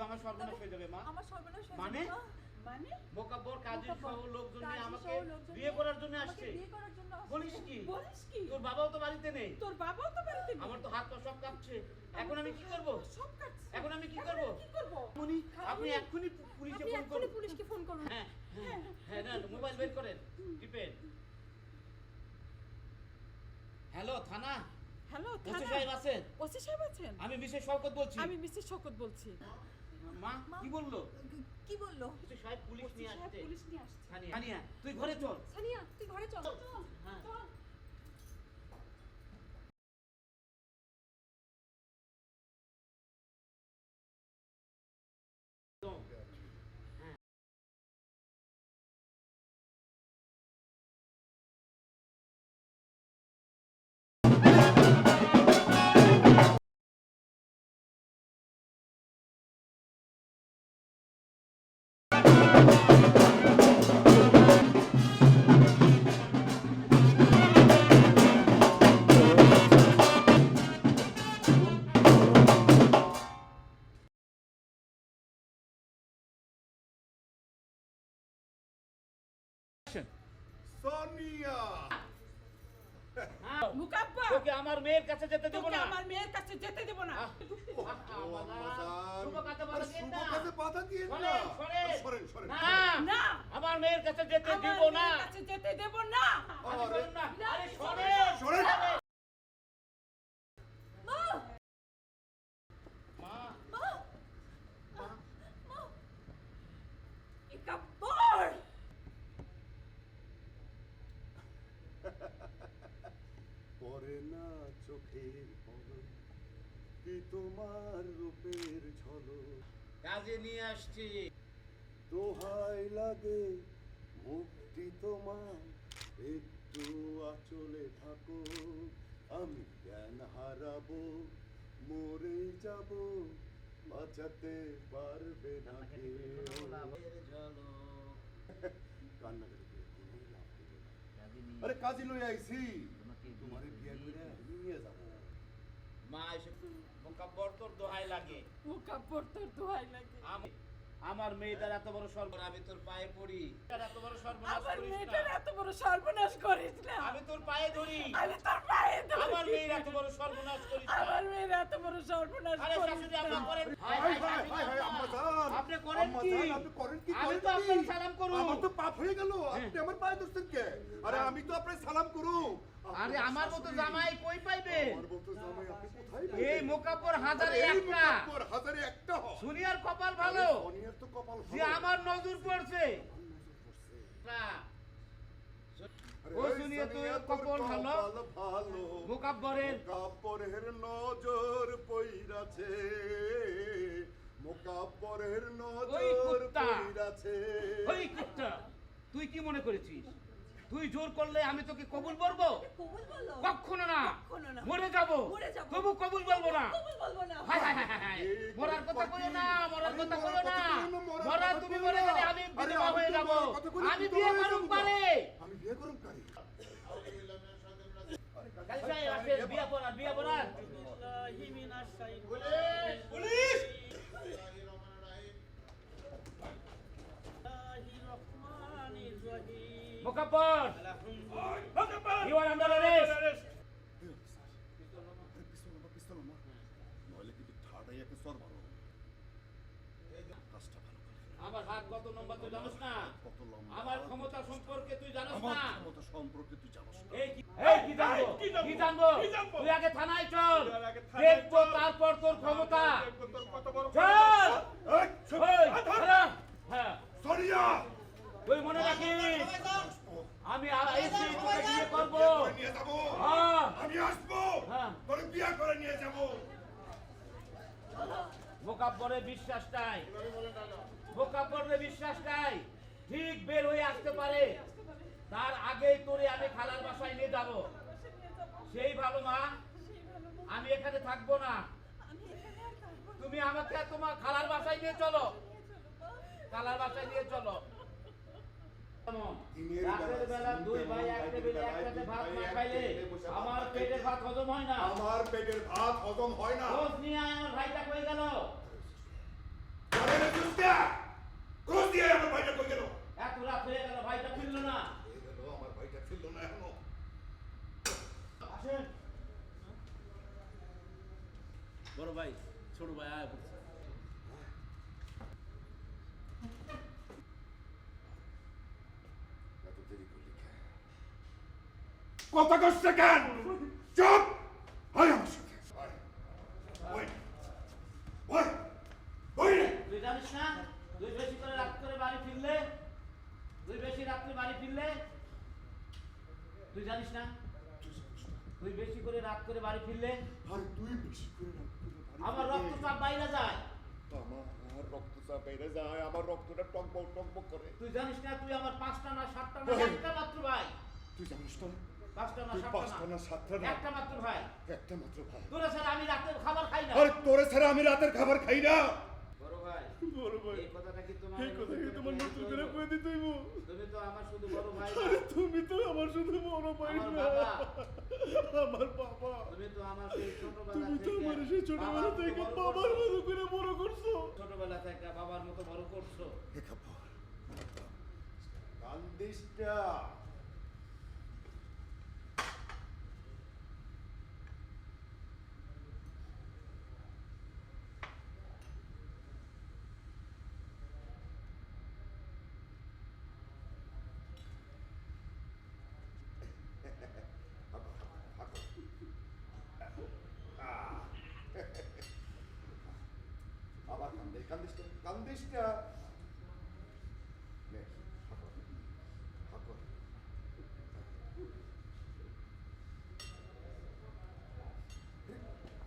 তবে আমার সর্বনাশ হয়ে যাবে মা। আমার সর্বনাশ হয়ে মানে? মানে? মোকাব্বর কাজী সহ লোকজন নিয়ে আমাকে বিয়ে করার জন্য আসছে। বিয়ে করার জন্য বলিস কি? বলিস কি? তোর বাবাও তো বাড়িতে নেই। তোর বাবাও তো বাড়িতে নেই। আমার তো হাত পা সব কাঁপছে। এখন আমি কি করব? সব কাটছে। এখন আমি কি করব? কি করব? মনি আপনি এক্ষুনি পুলিশে ফোন এক্ষুনি করুন। পুলিশকে ফোন করুন। হ্যাঁ হ্যাঁ। হ্যাঁ না মোবাইল বের করেন। টিপেন। হ্যালো থানা? হ্যালো ওসি সাহেব আছেন? ওসি সাহেব আছেন? আমি মিসেস শওকত বলছি। আমি মিসেস শকত বলছি। মা কি বলল? কি বলল? সাহেব পুলিশ নিয়ে আসছে। পুলিশ নিয়ে আসছে। সানিয়া তুই ঘরে চল। সানিয়া তুই ঘরে চল চল। হ্যাঁ। মুকাব্বা তোকে আমার মেয়ের কাছে যেতে দেবো না। আমার মেয়ের কাছে যেতে দেব না। আমার মেয়ের কাছে যেতে আমার না। কাছে যেতে দেব না। আরে সরেন। সরেন। মা মা, মা মা মুকাব্বর পরে না চোখের পলক কি তোমার রূপের ঝলক। কাজে নিয়ে আসছি। দোহাই লাগে মুক্তি তোমার। একটু আচলে থাকো আমি জ্ঞান হারাবো মরে যাব বাঁচাতে পারবে না কান্না করে। আরে কাজী লই আইছি। তোমারে বিয়ে করে মা এসে মোকাব্বর তোর দোহাই লাগে। মুকাব্বর তোর দোহাই লাগে। আমি আমার মেয়েটার এত বড় সর্বনাশ আমি তোর পায়ে পড়ি। এত বড় সর্বনাশ আমার করিস মেয়েটার না এত বড় সর্বনাশ করিস না। আমি তোর পায়ে ধরি। আমি তোর পায়ে ধরি। আমার মেয়ের এত বড় সর্বনাশ করিস না। আমার মেয়ের এত বড় সর্বনাশ আরে করিস শাশুড়ি আপনি করেন। হাই হাই হাই হাই আম্মা জান আপনি করেন কি? আপনি করেন কি? আমি তো কি? আপনার সালাম করুন। আমার তো পাপ হয়ে গেল। আপনি আমার পায়ে ধরছেন কে? আরে আমি তো আপনার সালাম করু আরে আমার মতো জামাই কই পাইবে আমার মতো জামাই আপনি কোথায় এই? মোকাব্বর হাজারে একটা। মুকাব্বর হাজারে একটা হয়। সুনিয়ার কপাল ভালো। সোনিয়ার তো কপাল যে আমার নজর পড়ছে। না ও এই সুনিয়া কপাল ভালো। ভালো। মোকাব্বরের মোকাব্বরের নজর পইরাছে। মোকাব্বরের নজর পইরাছে। ওই কুত্তা। তুই কি মনে করেছিস? তুই জোর করলে আমি তোকে কবুল বলব কখনো না। মরে যাব। তবু কবুল বলব না। কবুল বলব না। হায় হায় হায় হায় হায়। এই মরার কথা। কইও না মরার কথা কইও না। মরা তুমি মরে গেলে আমি বিধবা হয়ে যাব। আমি বিয়ে করুম পারে। আমি বিয়ে করুম আসেন বিয়ে বিয়ে Mokabbor you are under arrest আমার হাত কত নম্বর তুই জানিস না? আমার ক্ষমতা সম্পর্কে তুই জানিস না? ক্ষমতা সম্পর্কে তুই জানিস না। এই কি জানব? কি জানব? তুই আগে থানায় চল। দেখব তারপর তোর ক্ষমতা। চল। হ্যাঁ। সোনিয়া তুই মনে রাখিস? আমি আর এসে তোকে বিয়ে করব। করে নিয়ে যাব। হ্যাঁ। আমি আসব। হ্যাঁ। তোরে বিয়ে করে নিয়ে যাব। মোকাব্বরে বিশ্বাস নাই। মোকাব্বরে বিশ্বাস নাই। ঠিক বের হয়ে আসতে পারে। তার আগেই তোরে আমি খালার বাসায় নিয়ে যাব। সেই ভালো মা আমি এখানে থাকব না। আমি এখানে আর থাকব না। তুমি আমাকে তোমার খালার বাসায় নিয়ে চলো। খালার বাসায় নিয়ে চলো। রাতের বেলা বেলা দুই ভাই এক টেবিলে একসাথে ভাত না খাইলে টেবিলে বসে ভাত আমার পেটের ভাত হজম হয় না। আমার পেটের ভাত হজম হয় না। খোঁজ নিয়ে আমার ভাইটা কই গেল? খোঁজ দিয়ে আমার ভাইটা কই গেল? এত রাত হয়ে গেল ভাইটা ফিরল না। আমার ভাইটা ফিরলো না এখনও। আসেন। বড় ভাই ছোট ভাই আয় পড়ছে এত দেরি করলি কেন কথা কষ্ট কেন? চুপ! আয় আমার সাথে। ওই ওই ওই রে তুই জানিস না তুই বেশি করে রাত করে বাড়ি ফিরলে? তুই বেশি রাত্রে বাড়ি ফিরলে? তুই জানিস না তুই বেশি করে রাত করে বাড়ি ফিরলে? আর তুই বেশি করে আমার রক্তচাপ বাইরে যায়। আমার রক্তচাপ বেড়ে যায় আমার রক্তটা টকবক টকবক করে। তুই জানিস না তুই আমার পাঁচটা না সাতটা না একটা মাত্র ভাই। তুই জানিস তো? পাঁচটা না সাতটা পাঁচটা না? না সাতটা না। একটা মাত্র ভাই একটা মাত্র ভাই তোরা স্যার আমি রাতের খাবার খাই না। আরে তোরে ছাড়া আমি রাতের খাবার খাই না। বড় ভাই বড় ভাই এই কথাটা কি তোমার এই কথা কি তোমার নতুন করে কই দিতে হইব তুমি তো আমার শুধু বড় ভাই আরে তুমি তো আমার শুধু বড় ভাই না। আমার বাবা। তুমি তো আমার সেই ছোটবেলা তুমি তো থেকে আমার সেই ছোটবেলা বাবার থেকে। মতো করে বড় করছ। ছোটবেলা থেকে বাবার মতো বড় করছ। কান্দিসটা কান্দিসটা কান্দিসটা নে হাঁকো হাঁকো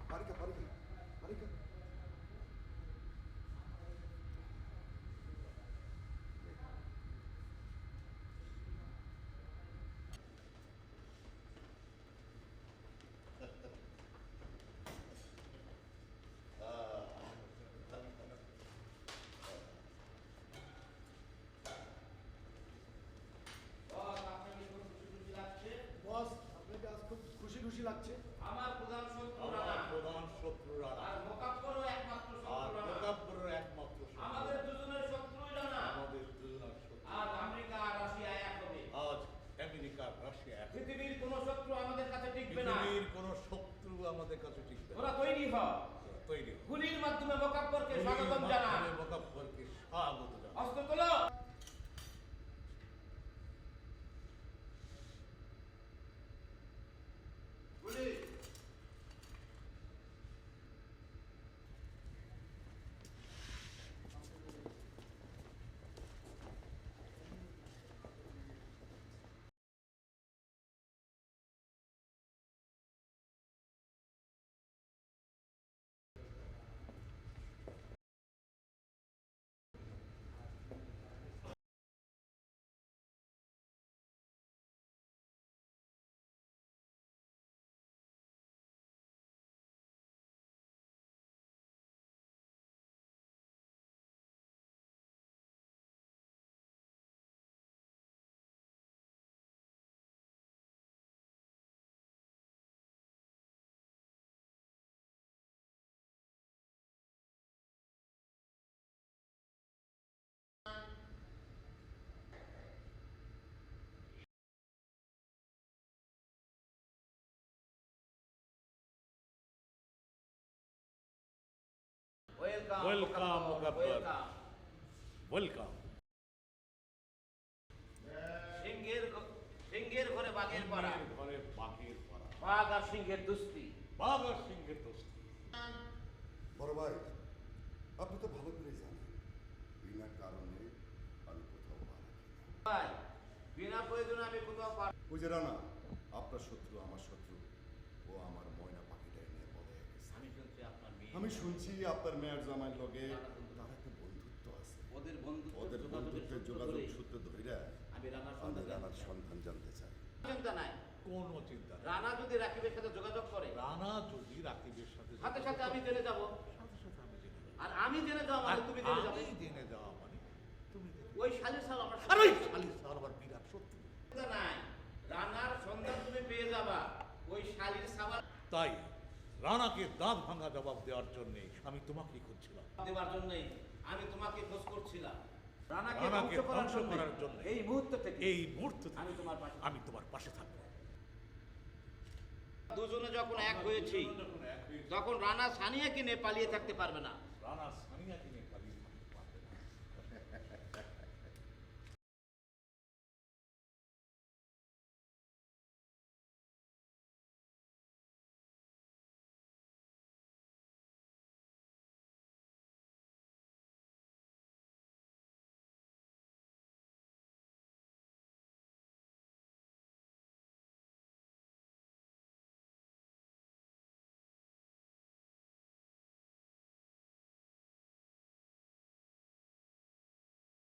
পারিকা পারিকা পারিকা বস, আপনাকে খুব খুশি খুশি লাগছে? বস আপনাকে আজ খুব খুশি লাগছে? আমার প্রধান শত্রু আমার প্রধান শত্রু রানা আর মোকাব্বরও একমাত্র শত্রু রানা। মোকাব্বরের একমাত্র শত্রু আমাদের দুজনের শত্রুই রানা। আমাদের দুজনের শত্রু। আজ আমেরিকা আর রাশিয়া এক হবে। আজ আমেরিকা রাশিয়া এক পৃথিবীর কোনো শত্রু আমাদের কাছে টিকবে না। পৃথিবীর কোন শত্রু আমাদের কাছে টিকবে না। ওরা তৈরি হ তৈরি। গুলির মাধ্যমে মোকাব্বরকে স্বাগতম জানা মোকাব্বরকে স্বাগত জানা অস্ত্র তোলো গুলি ওয়েলকাম Welcome, ওয়েলকাম সিংহের সিংহের ঘরে বাঘের পাড়া। ঘরে বাঘের পাড়া। বাঘ আর সিংহের দুস্তি। বাঘ আর সিংহের দোস্তি। বড় ভাই আপনি তো ভালো করে জানেন বিনা কারণে আমি কোথাও পা ভাই বিনা প্রয়োজনে আমি কোথাও পার ওই যে রানা আপনার শত্রু আমার শত্রু ও আমার ময়না পাখিটাই নিয়ে পদে গেছে আমি শুনছি আপনার মেয়ে আমি শুনছি আপনার মেয়ের জামাইয়ের লগে তার একটা বন্ধুত্ব আছে। ওদের বন্ধুত্ব ওদের বন্ধুত্বের যোগাযোগ সূত্রে ধইরা আমি রানার সন্ধান রানার সন্ধান জানতে চাই। চিন্তা নাই। কোনো চিন্তা নেই। রানা যদি রাকিবের সাথে যোগাযোগ করে রানা যদি রাকিবের সাথে সাথে সাথে আমি জেনে যাব। সাথে সাথে আমি জেনে যাব। আর আমি জেনে যাওয়া আর মানে তুমি জেনে যাবে আমি জেনে যাওয়া মানে তুমি ওই শালির সাল আমার আর ওই শালির সার আবার বিরাট শত্রু। চিন্তা নাই। রানার সন্ধান তুমি পেয়ে যাবা। ওই শালির সাবার তাই? রানাকে দাঁত ভাঙা জবাব দেওয়ার জন্য আমি তোমাকেই খুঁজছিলাম। দেওয়ার জন্যই আমি তোমাকে খোঁজ করছিলাম। রানাকে ধ্বংস করার জন্য এই মুহূর্ত থেকে এই মুহূর্ত আমি তোমার পাশে আমি তোমার পাশে থাকব। দুজনে যখন এক হয়েছি তখন রানা সানিয়াকে নিয়ে পালিয়ে থাকতে পারবে না। রানা